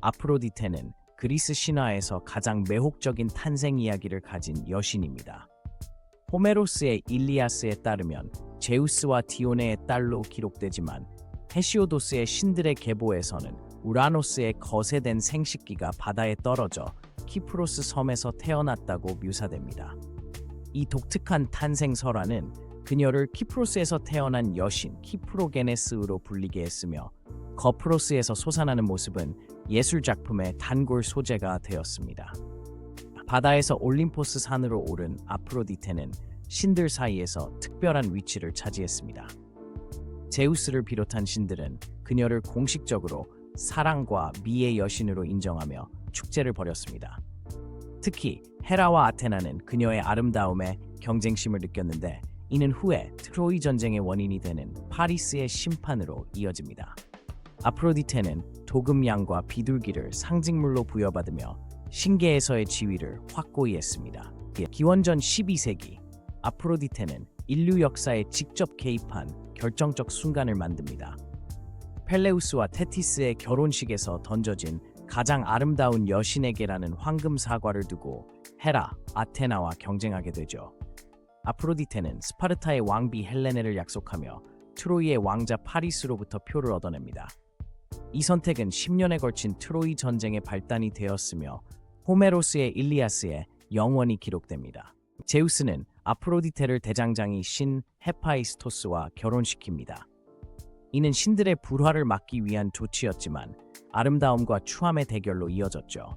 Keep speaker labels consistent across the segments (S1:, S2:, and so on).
S1: 아프로디테는 그리스 신화에서 가장 매혹적인 탄생 이야기를 가진 여신입니다. 호메로스의 일리아스에 따르면 제우스와 디오네의 딸로 기록되지만 헤시오도스의 신들의 계보에서는 우라노스의 거세된 생식기가 바다에 떨어져 키프로스 섬에서 태어났다고 묘사됩니다. 이 독특한 탄생 설화는 그녀를 키프로스에서 태어난 여신 키프로게네스로 불리게 했으며 거프로스에서 솟아나는 모습은 예술 작품의 단골 소재가 되었습니다. 바다에서 올림포스 산으로 오른 아프로디테는 신들 사이에서 특별한 위치를 차지했습니다. 제우스를 비롯한 신들은 그녀를 공식적으로 사랑과 미의 여신으로 인정하며 축제를 벌였습니다. 특히 헤라와 아테나는 그녀의 아름다움에 경쟁심을 느꼈는데 이는 후에 트로이 전쟁의 원인이 되는 파리스의 심판으로 이어집니다. 아프로디테는 도금양과 비둘기를 상징물로 부여받으며 신계에서의 지위를 확고히 했습니다. 기원전 12세기 아프로디테는 인류 역사에 직접 개입한 결정적 순간을 만듭니다. 펠레우스와 테티스의 결혼식에서 던져진 가장 아름다운 여신에게라는 황금 사과를 두고 헤라, 아테나와 경쟁하게 되죠. 아프로디테는 스파르타의 왕비 헬레네를 약속하며 트로이의 왕자 파리스로부터 표를 얻어냅니다. 이 선택은 10년에 걸친 트로이 전쟁의 발단이 되었으며 호메로스의 일리아스에 영원히 기록됩니다. 제우스는 아프로디테를 대장장이 신 헤파이스토스와 결혼시킵니다. 이는 신들의 불화를 막기 위한 조치였지만 아름다움과 추함의 대결로 이어졌죠.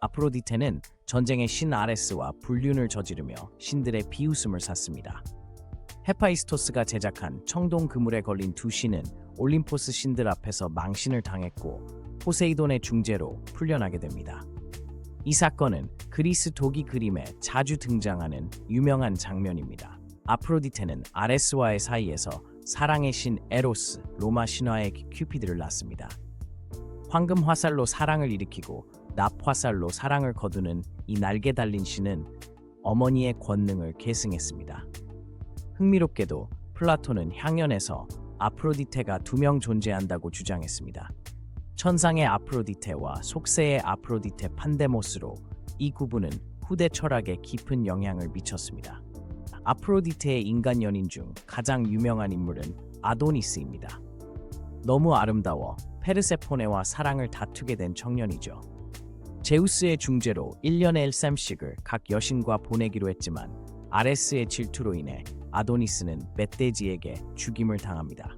S1: 아프로디테는 전쟁의 신 아레스와 불륜을 저지르며 신들의 비웃음을 샀습니다. 헤파이스토스가 제작한 청동 그물에 걸린 두 신은 올림포스 신들 앞에서 망신을 당했고 포세이돈의 중재로 풀려나게 됩니다. 이 사건은 그리스 도기 그림에 자주 등장하는 유명한 장면입니다. 아프로디테는 아레스와의 사이에서 사랑의 신 에로스, 로마 신화의 큐피드를 낳습니다. 황금 화살로 사랑을 일으키고 납 화살로 사랑을 거두는 이 날개 달린 신은 어머니의 권능을 계승했습니다. 흥미롭게도 플라톤은 향연에서 아프로디테가 두 명 존재한다고 주장했습니다. 천상의 아프로디테와 속세의 아프로디테 판데모스로 이 구분은 후대 철학에 깊은 영향을 미쳤습니다. 아프로디테의 인간 연인 중 가장 유명한 인물은 아도니스입니다. 너무 아름다워 페르세포네와 사랑을 다투게 된 청년이죠. 제우스의 중재로 1년에 1쌈씩을 각 여신과 보내기로 했지만 아레스의 질투로 인해 아도니스는 멧돼지에게 죽임을 당합니다.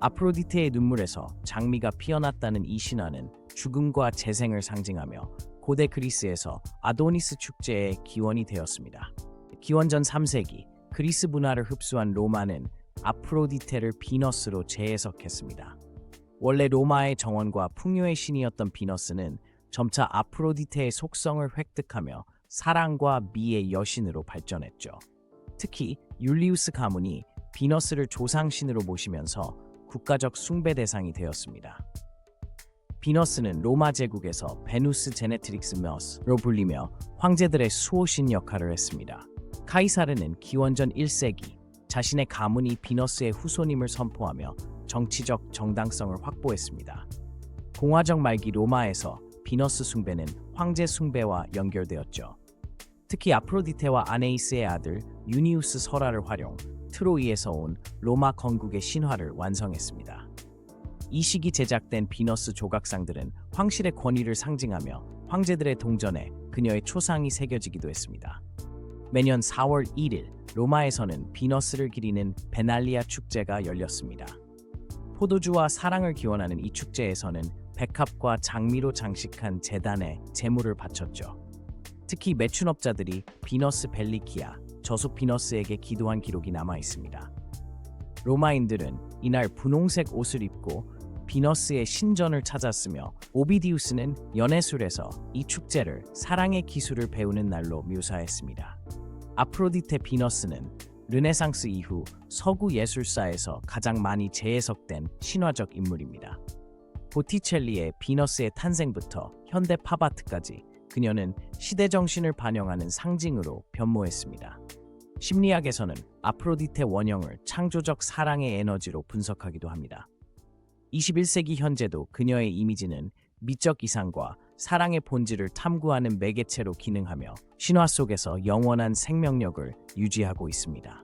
S1: 아프로디테의 눈물에서 장미가 피어났다는 이 신화는 죽음과 재생을 상징하며 고대 그리스에서 아도니스 축제의 기원이 되었습니다. 기원전 3세기 그리스 문화를 흡수한 로마는 아프로디테를 비너스로 재해석했습니다. 원래 로마의 정원과 풍요의 신이었던 비너스는 점차 아프로디테의 속성을 획득하며 사랑과 미의 여신으로 발전했죠. 특히 율리우스 가문이 비너스를 조상신으로 모시면서 국가적 숭배 대상이 되었습니다. 비너스는 로마 제국에서 베누스 제네트릭스 머스로 불리며 황제들의 수호신 역할을 했습니다. 카이사르는 기원전 1세기 자신의 가문이 비너스의 후손임을 선포하며 정치적 정당성을 확보했습니다. 공화정 말기 로마에서 비너스 숭배는 황제 숭배와 연결되었죠. 특히 아프로디테와 아네이스의 아들 유니우스 설화를 활용 트로이에서 온 로마 건국의 신화를 완성했습니다. 이 시기 제작된 비너스 조각상들은 황실의 권위를 상징하며 황제들의 동전에 그녀의 초상이 새겨지기도 했습니다. 매년 4월 1일 로마에서는 비너스를 기리는 베날리아 축제가 열렸습니다. 포도주와 사랑을 기원하는 이 축제에서는 백합과 장미로 장식한 재단에 제물을 바쳤죠. 특히 매춘업자들이 비너스 벨리키아, 저속 비너스에게 기도한 기록이 남아 있습니다. 로마인들은 이날 분홍색 옷을 입고 비너스의 신전을 찾았으며 오비디우스는 연애술에서 이 축제를 사랑의 기술을 배우는 날로 묘사했습니다. 아프로디테 비너스는 르네상스 이후 서구 예술사에서 가장 많이 재해석된 신화적 인물입니다. 보티첼리의 비너스의 탄생부터 현대 팝아트까지 그녀는 시대 정신을 반영하는 상징으로 변모했습니다. 심리학에서는 아프로디테 원형을 창조적 사랑의 에너지로 분석하기도 합니다. 21세기 현재도 그녀의 이미지는 미적 이상과 사랑의 본질을 탐구하는 매개체로 기능하며 신화 속에서 영원한 생명력을 유지하고 있습니다.